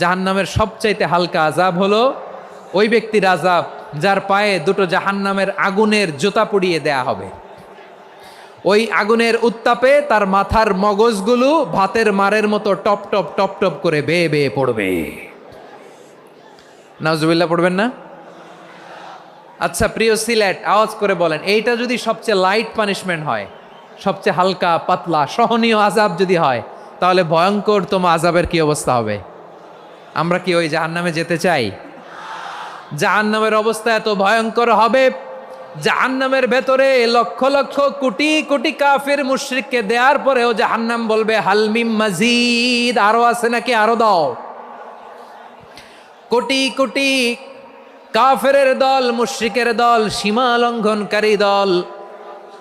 জাহান্নামের সবচাইতে হালকা আজাব হলো ওই ব্যক্তির আজাব যার পায়ে দুটো জাহান্নামের আগুনের জুতা পুড়িয়ে দেয়া হবে। ওই আগুনের উত্তাপে তার মাথার মগজগুলো ভাতের মারের মতো টপ টপ টপ টপ করে বেয়ে বেয়ে পড়বে। নাজুবিল্লাহ পড়বেন না? আচ্ছা প্রিয় সিলেট, আওয়াজ করে বলেন, এইটা যদি সবচেয়ে লাইট পানিশমেন্ট হয়, সবচেয়ে হালকা, পাতলা, সহনীয় আজাব যদি হয়, তাহলে ভয়ঙ্কর তোমা আজাবের কি অবস্থা হবে? আমরা কি ওই জাহান্নামে যেতে চাই? জাহান্নামের অবস্থা এত ভয়ঙ্কর হবে। জাহান্নামের ভেতরে লক্ষ লক্ষ কোটি কোটি কাফের মুশরিককে দেওয়ার পরেও জাহান্নাম বলবে হালমিম মাজিদ। আরও আছে নাকি? আরও দাও। কোটি কোটি কাফেরের দল, মুশরিকের দল, সীমা লঙ্ঘনকারী দল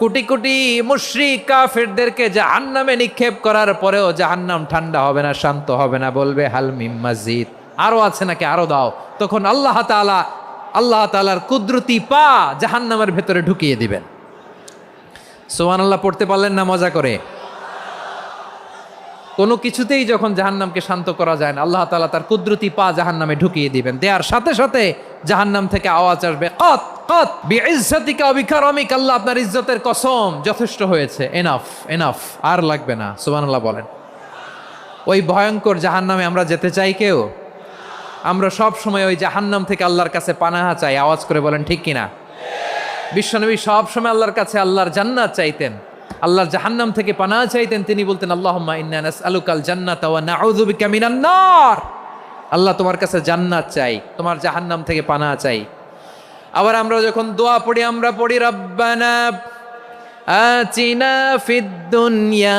কোটি কোটি মুশ্রী কাফেরদেরকে জাহান্নামে নিক্ষেপ করার পরেও জাহান্নাম ঠান্ডা হবে না, শান্ত হবে না, বলবে হালমিম মসজিদ আরও আছে নাকি? আরও দাও। তখন আল্লাহ তালা আল্লাহ তালার কুদরতি পা জাহান্নামের ভেতরে ঢুকিয়ে দিবেন। সোহান আল্লাহ পড়তে পারলেন না? মজা করে। কোনো কিছুতেই যখন জাহান্নামকে শান্ত করা যায় না, আল্লাহ তাআলা তার কুদরতি পা জাহান্নামে ঢুকিয়ে দিবেন। দেওয়ার সাথে সাথে জাহান্নাম থেকে আওয়াজ আসবে, কত কত, বিইজ্জাতিকা ওয়া বিকারামিক, আল্লাহ আপনার ইজ্জতের কসম, যথেষ্ট হয়েছে এনাফ এনাফ আর লাগবে না। সুবহানাল্লাহ বলেন। ওই ভয়ঙ্কর জাহান্নামে আমরা যেতে চাই কেউ? আমরা সব সময় ওই জাহান্নাম থেকে আল্লাহর কাছে পানাহা চাই, আওয়াজ করে বলেন, ঠিক কিনা? বিশ্বনবী সব সময় আল্লাহর কাছে আল্লাহর জান্নাত চাইতেন। আল্লাহর জাহান্নাম থেকে পানা চাইতেন, তিনি বলতেন, আল্লাহম্মা আলুকাল জান্নাত ওয়া আল্লাহ তোমার কাছে জান্নাত চাই, তোমার জাহান্নাম থেকে পানা চাই। আবার আমরা যখন দোয়া পড়ি, আমরা পড়ি, রব্বানা আতিনা ফিদ দুনিয়া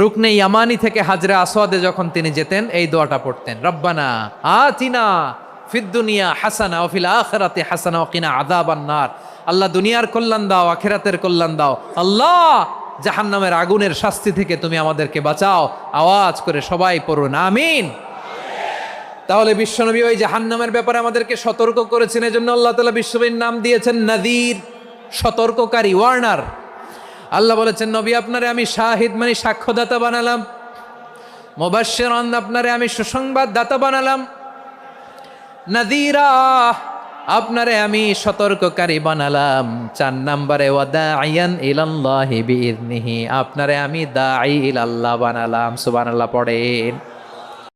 রুকনে ইয়ামানি থেকে হাজরা আসওয়াদে যখন তিনি যেতেন, এই দোয়াটা পড়তেন, রব্বানা আতিনা ফিদ্দুনিয়া হাসানা ওফিল আখরাতে হাসানা ওকিনা আদাবান নার। আল্লাহ দুনিয়ার কল্যাণ দাও, আখেরাতের কল্যাণ দাও। আল্লাহ, জাহান্নামের আগুনের শাস্তি থেকে তুমি আমাদেরকে বাঁচাও। আওয়াজ করে সবাই পড়ুন, আমিন। তাহলে বিশ্বনবী ওই জাহান্নামের ব্যাপারে আমাদেরকে সতর্ক করেছেন, এজন্য আল্লাহ তালা বিশ্বনবীর নাম দিয়েছেন নাদির, সতর্ককারী, ওয়ার্নার। আল্লাহ বলেছেন, নবী, আপনারে আমি শাহিদ মানে সাক্ষ্যদাতা বানালাম। মোবাশ্বের আপনারে আমি সুসংবাদ দাতা বানালাম। নাদিরা আপনারে আমি সতর্ককারী বানালাম। চার নাম্বারে ওয়াদা আয়ান ইলাল্লাহি বিইজনিহি আপনারে আমি দাঈ ইলাল্লাহ বানালাম। সুবহানাল্লাহ, পড়েন।